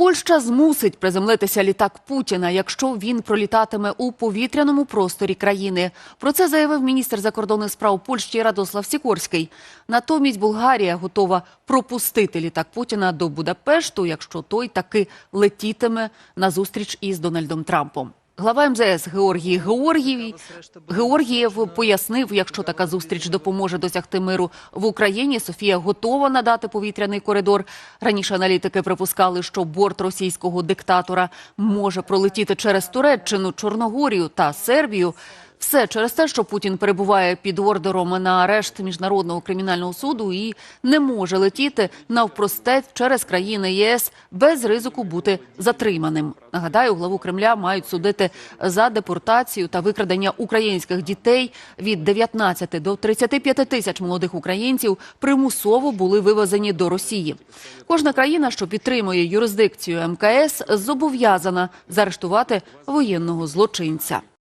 Польща змусить приземлитися літак Путіна, якщо він пролітатиме у повітряному просторі країни. Про це заявив міністр закордонних справ Польщі Радослав Сікорський. Натомість Болгарія готова пропустити літак Путіна до Будапешту, якщо той таки летітиме на зустріч із Дональдом Трампом. Глава МЗС Георгій Георгій Георгієв пояснив, якщо така зустріч допоможе досягти миру в Україні, Софія готова надати повітряний коридор. Раніше аналітики припускали, що борт російського диктатора може пролетіти через Туреччину, Чорногорію та Сербію. Все через те, що Путін перебуває під ордером на арешт міжнародного кримінального суду і не може летіти навпростець через країни ЄС без ризику бути затриманим. Нагадаю, главу Кремля мають судити за депортацію та викрадення українських дітей від 19 до 35 тисяч молодих українців примусово були вивезені до Росії. Кожна країна, що підтримує юрисдикцію МКС, зобов'язана заарештувати воєнного злочинця.